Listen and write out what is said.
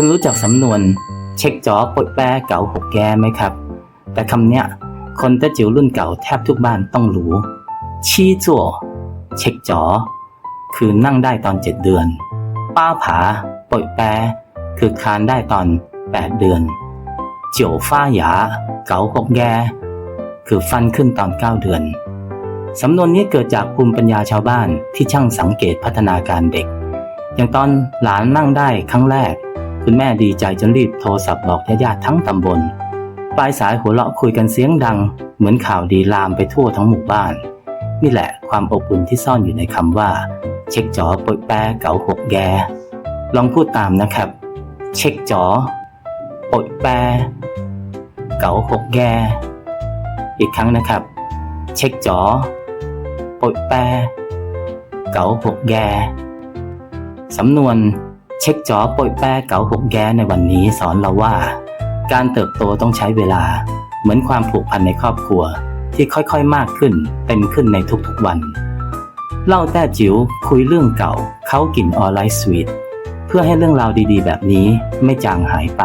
คุณรู้จักสำนวน เช็คจอปดแปะเก่าหกแกไหมครับ แต่คำเนี้ยคนแต้จิ๋วรุ่นเก่าแทบทุกบ้านต้องรู้ ชี้จั่วเช็คจอ คือนั่งได้ตอนเจ็ดเดือน ป้าผาปดแปะคือคานได้ตอนแปดเดือน เจียวฟ้าหยา เก๋าหกแกคือฟันขึ้นตอนเก้าเดือนสำนวนนี้เกิดจากภูมิปัญญาชาวบ้านที่ช่างสังเกตพัฒนาการเด็ก อย่างตอนหลานนั่งได้ครั้งแรก คุณแม่ดีใจจนรีบโทรศัพท์บอกญาติๆทั้งตำบล ปลายสายหัวเราะคุยกันเสียงดัง เหมือนข่าวดีลามไปทั่วทั้งหมู่บ้าน นี่แหละความอบอุ่นที่ซ่อนอยู่ในคำว่า เช็คจอปยแปะเก๋าหกแกลองพูดตามนะครับ เช็คจอปยแปะเก๋าหกแกอีกครั้งนะครับ เช็คจอปยแปะเก๋าหกแกสำนวน เช็คจอปยแป้เก๋าหกแก้ในวันนี้สอนเราว่า การเติบโตต้องใช้เวลา เหมือนความผูกพันในครอบครัว ที่ค่อยๆมากขึ้นเต็มขึ้นในทุกๆวัน เล่าแต่จิ๋วคุยเรื่องเก่าเขากลิ่นออไลน์สวีทเพื่อให้เรื่องราวดีๆ แบบนี้ไม่จางหายไป